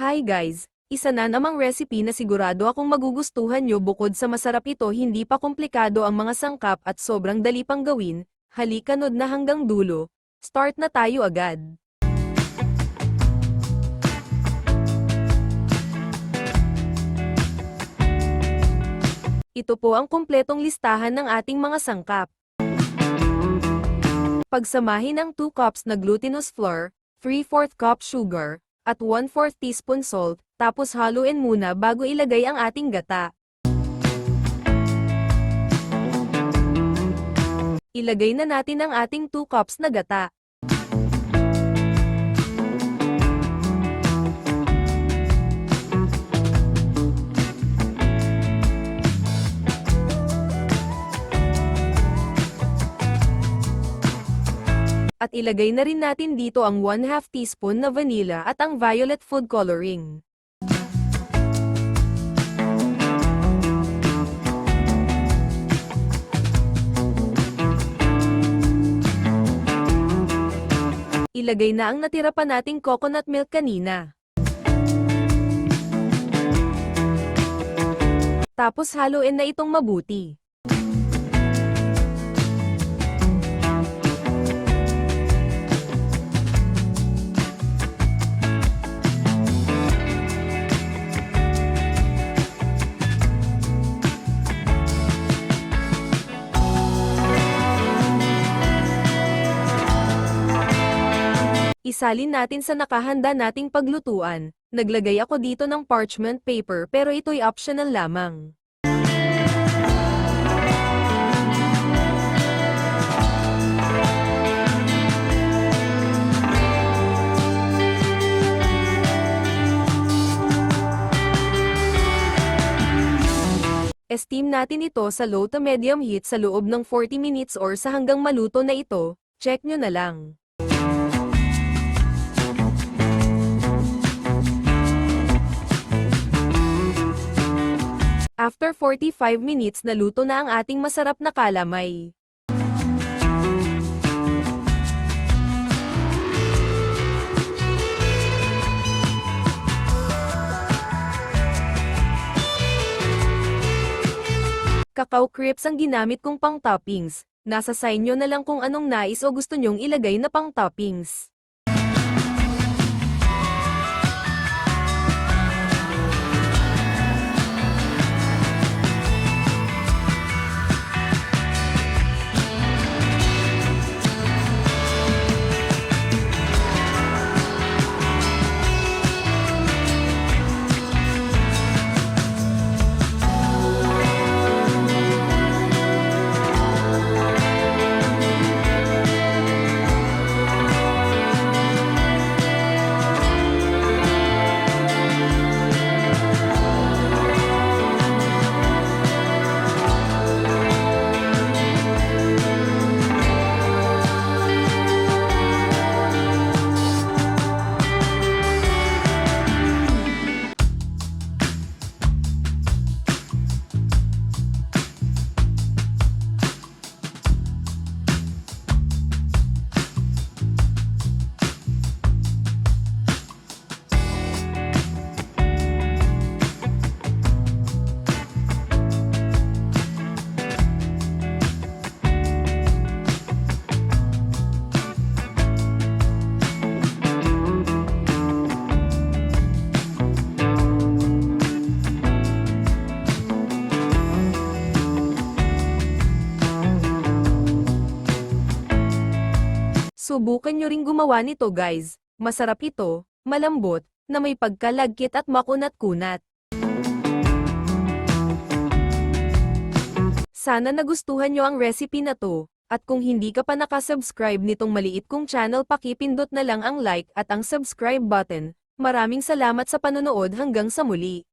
Hi guys! Isa na namang recipe na sigurado akong magugustuhan nyo bukod sa masarap ito hindi pa komplikado ang mga sangkap at sobrang dali pang gawin, halika nod na hanggang dulo, start na tayo agad. Ito po ang kumpletong listahan ng ating mga sangkap. Pagsamahin ang 2 cups na glutinous flour, 3-4 cup sugar, at 1-4 teaspoon salt, tapos haluin muna bago ilagay ang ating gata. Ilagay na natin ang ating 2 cups na gata. At ilagay na rin natin dito ang 1 2 teaspoon na vanilla at ang violet food coloring. Ilagay na ang natira pa nating coconut milk kanina. Tapos haluin na itong mabuti. Isalin natin sa nakahanda nating paglutuan. Naglagay ako dito ng parchment paper pero ito'y optional lamang. Esteem natin ito sa low to medium heat sa loob ng 40 minutes or sa hanggang maluto na ito, check nyo na lang. After 45 minutes naluto na ang ating masarap na kalamay. Cacao crisps ang ginamit kong pang toppings. Nasa sa inyo na lang kung anong nais o gusto nyong ilagay na pang Subukan nyo ring gumawa nito guys. Masarap ito, malambot, na may pagkalagkit at makunat-kunat. Sana nagustuhan nyo ang recipe na to, at kung hindi ka pa nakasubscribe nitong maliit kong channel pakipindot na lang ang like at ang subscribe button. Maraming salamat sa panonood hanggang sa muli.